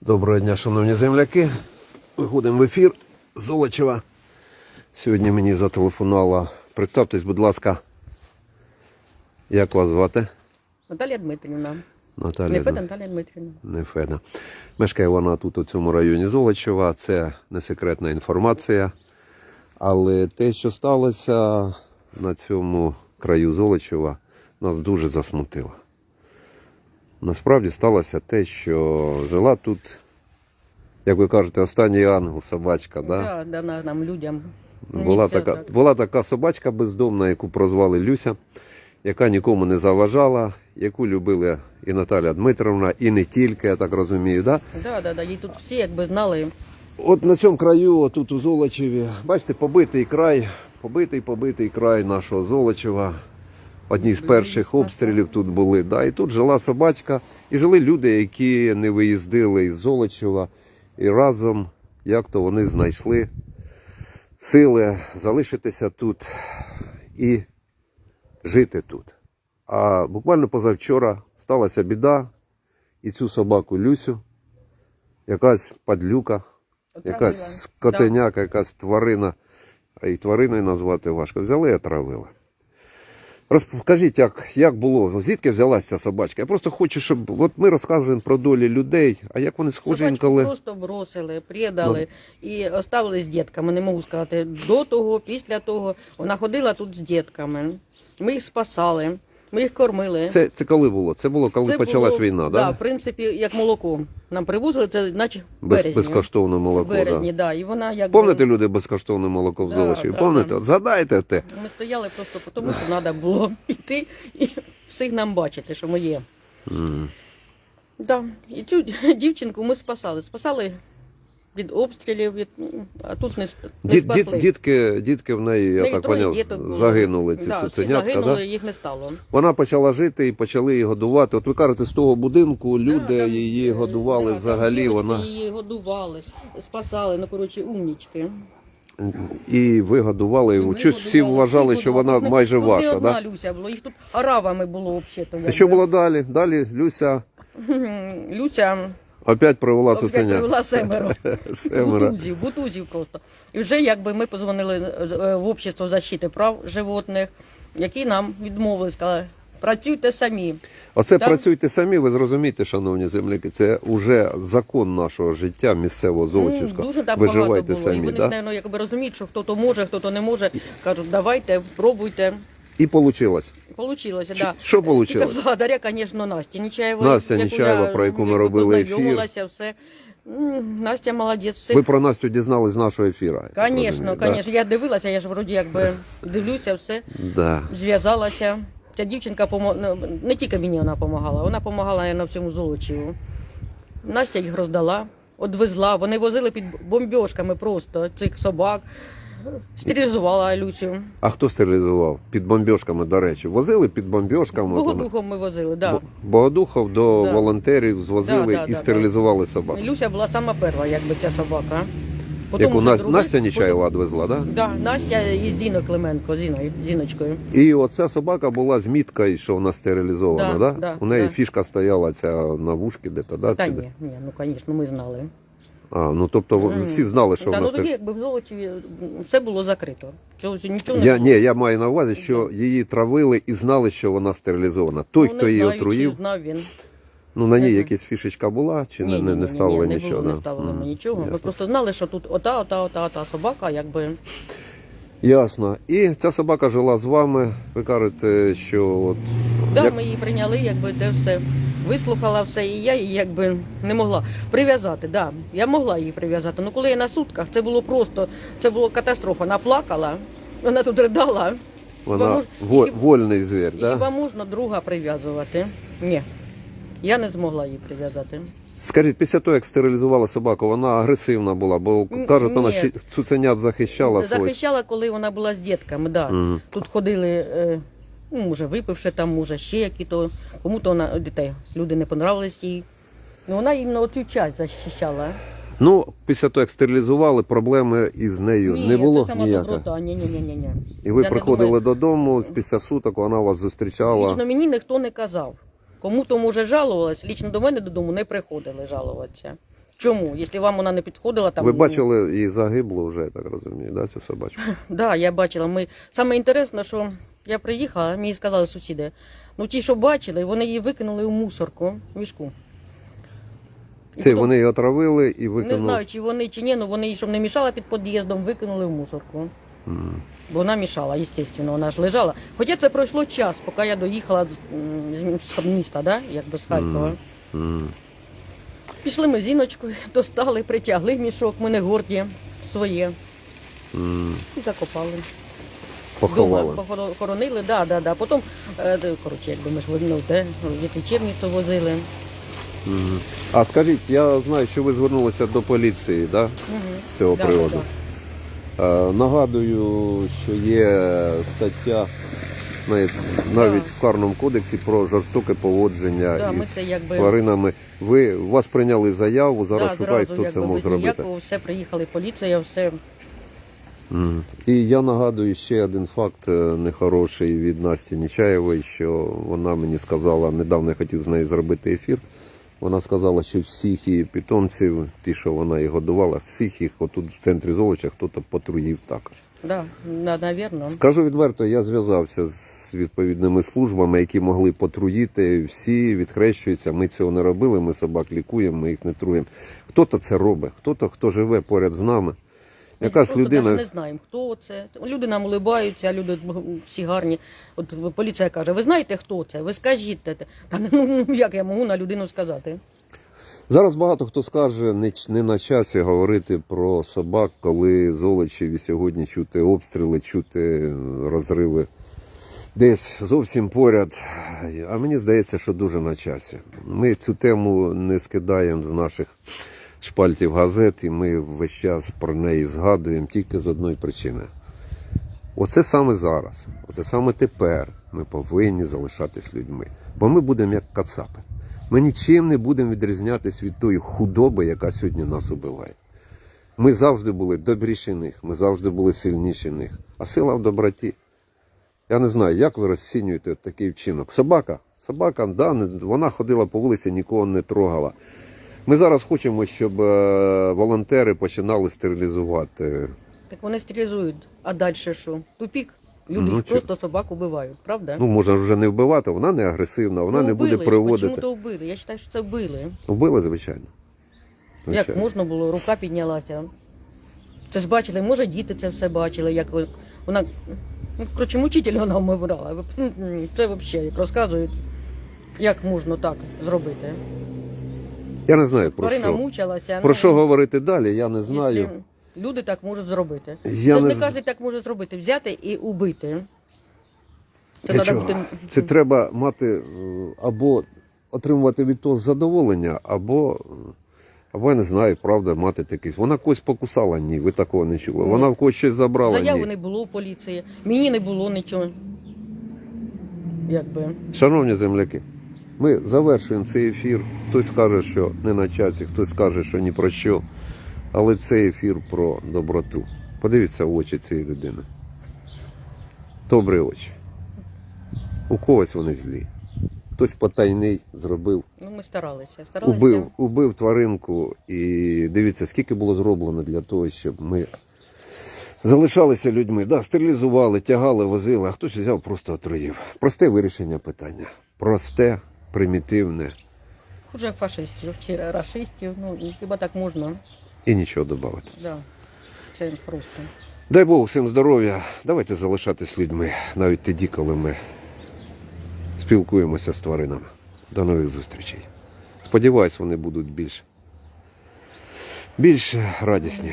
Доброго дня, шановні земляки. Виходимо в ефір Золочева. Сьогодні мені зателефонувала. Представтесь, будь ласка. Як вас звати? Наталія Дмитрівна. Наталія. Нефеда Наталія Дмитрівна. Нефеда. Мешкає вона тут у цьому районі Золочева. Це не секретна інформація. Але те, що сталося на цьому краю Золочева, нас дуже засмутило. Насправді сталося те, що жила тут, як ви кажете, останній ангел, собачка. Да? Да, дана нам людям. Була така, так. була така собачка бездомна, яку прозвали Люся, яка нікому не заважала, яку любили і Наталя Дмитровна, і не тільки, я так розумію. Да? Да, да, да. Її тут всі якби знали. От на цьому краю, тут у Золочеві, бачите, побитий край, побитий, побитий край нашого Золочева. Одні з перших обстрілів тут були. Да, і тут жила собачка, і жили люди, які не виїздили із Золочева. І разом, як то вони знайшли сили залишитися тут і жити тут. А буквально позавчора сталася біда, і цю собаку Люсю, якась падлюка, якась скотеняка, якась тварина, а і твариною назвати важко. Взяли і отравили. Розкажіть, як, як було, звідки взялася ця собачка? Я просто хочу, щоб от ми розказуємо про долі людей, а як вони схожі Собачку інколи. просто бросили, предали і оставили з дітками. Не можу сказати до того, після того. Вона ходила тут з дітками. Ми їх спасали, ми їх кормили. Це, це коли було? Це було, коли Це почалась було, війна, да? да? в принципі, як молоко. Нам привозили, це наче Без, березні. безкоштовне молоко. В березні, Да. да. І вона як Помните люди безкоштовне молоко в Да, Золочеві? да, Помните? да. Згадайте те. Ми стояли просто тому, що треба було йти і всіх нам бачити, що ми є. Да. І цю дівчинку ми спасали. Спасали від обстрілів, від... ну, а тут не, с- не Діт, спасли. діт, дітки, дітки в неї, я неї так троє поняв, діток було. загинули ці да, всі цуценятка. загинули, Да? їх не стало. Вона почала жити і почали її годувати. От ви кажете, з того будинку люди Да, там, її е, годували да, там взагалі. дівчатки Вона Її годували, спасали, ну, коротше, умнічки. і ви годували. І ми Щось всі годували, вважали, всі що вона не- майже тут ваша. Одна Да? Люся було, їх тут аравами було взагалі. А що було далі? Далі Люся Люся опять привела Опять цуценят. привела семеро. Семеро. Бутузів, бутузів просто. І вже якби ми позвонили е, в общество защити прав животних, які нам відмовили, сказали, працюйте самі. Оце Там- працюйте самі, ви зрозумієте, шановні земляки. Це вже закон нашого життя місцевого Золочівського. Дуже там Виживайте багато було. І самі. вони Да? ж, напевно, якби розуміють, що хто то може, хто то не може. Кажуть, давайте, пробуйте. І. Получилося, Що- да. що получилось? Тільки благодаря, звісно, Насті Нечаєвої. Настя яку Нечаєва, я, про яку ми робили ефір. познайомилася, все. М, Настя молодець. Все. Ви про Настю дізнались з нашого ефіру. я так Звісно, розумію, звісно. Я дивилася, я ж вроді якби дивлюся, все. Да. зв'язалася. Ця дівчинка помо... ну, не тільки мені вона допомагала, вона допомагала на всьому Золочеву. Настя їх роздала, одвезла. Вони возили під бомбьошками просто цих собак, стерилізувала Люсю. А хто стерилізував? Під бомбьошками, до речі. Возили під бомбьошками. Богодухом ми возили, да. Бо- Богодухов до Да. волонтерів звозили Да, да, і да, стерилізували собак. Люся була сама перша, якби ця собака. Яку вже На... друга- Настя Нечаєва відвезла, так? Да? Да, Настя і Зіно Клименко, Зіною, Зіночкою. І оця собака була з міткою, що вона стерилізована, Да, да? да, У неї да. фішка стояла ця на вушки, де-то, да? Та де? ні, ні, ну звісно, ми знали. А, ну тобто ви- всі знали, що Та, вона ну тоді якби в Золочеві все було закрито. Чого, нічого не Я, було. ні, я маю на увазі, що її травили і знали, що вона стерилізована. Той, Ну, хто не її знаю, отруїв, Чи знав він. ну на ній якась фішечка була, чи не, не, не ставили ні, нічого. Не, було, да? не ставили Мгм. ми нічого. Ми Ясно. просто знали, що тут ота, ота, ота, ота собака, якби. Ясно. І ця собака жила з вами. Ви кажете, що от Да, як- ми її прийняли, якби де все. Вислухала все, і я її якби не могла прив'язати. Да, я могла її прив'язати. Ну коли я на сутках, це було просто, це було катастрофа. Вона плакала, вона тут ридала. вона мож- во- і- вольний звір, Хіба да? можна друга прив'язувати? Ні. Я не змогла її прив'язати. Скажіть, після того, як стерилізували собаку, вона агресивна була, бо кажуть, вона цуценят захищала свої. Захищала, коли вона була з дітками, да. Мгм. Тут ходили, е, ну, може, випивши там, може, ще які-то. Кому-то вона дітей. Люди не понравились їй. Ну, вона іменно оцю часть захищала. Ну, після того, як стерилізували, проблеми із нею не було це сама ніякої. доброта. Ні, ні, ні, ні, ні. І ви Я не приходили думаю- додому після суток, вона вас зустрічала. Лічно мені ніхто не казав. Кому то може жалувалась, лічно до мене додому не приходили жалуватися. Чому? Якщо вам вона не підходила, там Ви ну, бачили і загибло вже, я так розумію, да, цю собачку? Да, я бачила. Ми саме інтересне, що я приїхала, мені сказали сусіди. Ну ті, що бачили, вони її викинули у мусорку в мішку. І Це вони її отравили і Не викинули. знаю, чи вони чи ні, але вони її, щоб не мішала під під'їздом, викинули в мусорку. М. Бо вона мішала, звісно, вона ж лежала. Хоча це пройшло час, поки я доїхала з, м, з міста, да? якби з Харкова. М. Пішли ми з Іночкою, достали, притягли мішок, ми не горді своє М. і закопали. Поховали. Дома похоронили, да, да, да. Потім, е, коротше, якби ми ж ну, де, в лічебницю возили. Мгм. А скажіть, я знаю, що ви звернулися до поліції, да, Угу. з цього Да, приводу. да, Е, Нагадую, що є стаття навіть, навіть в карному кодексі про жорстоке поводження Да, ми із це якби тваринами. Ви у вас прийняли заяву, зараз да, шукають, зразу, хто це якби, мог без зробити. ніякого, все приїхали, поліція, все. Мгм. І я нагадую ще один факт е, нехороший від Насті Нечаєвої, що вона мені сказала, недавно я хотів з нею зробити ефір. Вона сказала, що всіх її питомців, ті, що вона їх годувала, всіх їх отут в центрі Золоча хтось потруїв також. Да, навірно. Скажу відверто, я зв'язався з відповідними службами, які могли потруїти. Всі відхрещуються. Ми цього не робили. Ми собак лікуємо, ми їх не труємо. Хто-то це робить, хто-то, хто живе поряд з нами. Якась просто людина. навіть не знаємо, хто це. Люди нам улибаються, люди всі гарні. От поліція каже, ви знаєте, хто це? Ви скажіть. Та ну як я можу на людину сказати? Зараз багато хто скаже, не, не на часі говорити про собак, коли золочеві сьогодні чути обстріли, чути розриви десь зовсім поряд. А мені здається, що дуже на часі. Ми цю тему не скидаємо з наших шпальтів газет, і ми весь час про неї згадуємо тільки з одної причини. Оце саме зараз, оце саме тепер ми повинні залишатись людьми. Бо ми будемо як кацапи. Ми нічим не будемо відрізнятися від тої худоби, яка сьогодні нас убиває. Ми завжди були добріші них, ми завжди були сильніші них. А сила в доброті. Я не знаю, як ви розцінюєте такий вчинок. Собака, собака, да, вона ходила по вулиці, нікого не трогала. Ми зараз хочемо, щоб е, волонтери починали стерилізувати. Так вони стерилізують. А далі що? Тупік. Люди Ну, їх чи- просто собак убивають, правда? Ну, можна вже не вбивати, вона не агресивна, вона Ну, не буде приводити. Чому то вбили? Я вважаю, що це вбили. Вбили, звичайно. Як можна було, рука піднялася. Це ж бачили, може діти це все бачили, як вона. Ну, коротше, мучитель вона вмирала. Ви- Це взагалі, як розказують, як можна так зробити. Я не знаю про Тварина що. мучилася. Про ну, що говорити далі, я не знаю. якщо Люди так можуть зробити. Я це не не з- кожен так може зробити. Взяти і убити. Це Для треба чого? бути. Це треба мати е, або отримувати від того задоволення, або, або я не знаю, правда, мати такий. Вона когось покусала, ні, ви такого не чули. Ні. Вона в когось щось забрала. Заяви Ні. не було в поліції. Мені не було нічого. Якби. Шановні земляки, ми завершуємо цей ефір. Хтось скаже, що не на часі, хтось скаже, що ні про що. Але цей ефір про доброту. Подивіться в очі цієї людини. Добрі очі. У когось вони злі. Хтось потайний зробив, Ну, ми старалися. Старалися. убив, убив тваринку. І дивіться, скільки було зроблено для того, щоб ми залишалися людьми. Да, стерилізували, тягали, возили, а хтось взяв, просто отруїв. Просте вирішення питання. Просте, примітивне Хуже фашистів чи рашистів. Ну, хіба так можна? і нічого додати. Да. Це просто. Дай Бог всім здоров'я. Давайте залишатись людьми, навіть тоді, коли ми спілкуємося з тваринами. До нових зустрічей. Сподіваюсь, вони будуть більш, більш радісні.